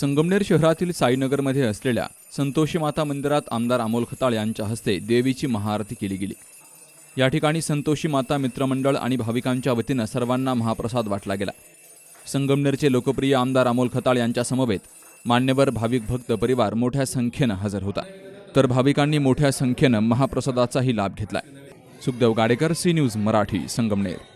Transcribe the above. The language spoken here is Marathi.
संगमनेर शहरातील साईनगरमध्ये असलेल्या संतोषी माता मंदिरात आमदार अमोल खताळ यांच्या हस्ते देवीची महाआरती केली गेली. या ठिकाणी संतोषी माता मित्रमंडळ आणि भाविकांच्या वतीनं सर्वांना महाप्रसाद वाटला गेला. संगमनेरचे लोकप्रिय आमदार अमोल खताळ यांच्या समवेत मान्यवर भाविक भक्त परिवार मोठ्या संख्येनं हजर होता. तर भाविकांनी मोठ्या संख्येनं महाप्रसादाचाही लाभ घेतला सुखदेव गाडेकर सी न्यूज मराठी संगमनेर.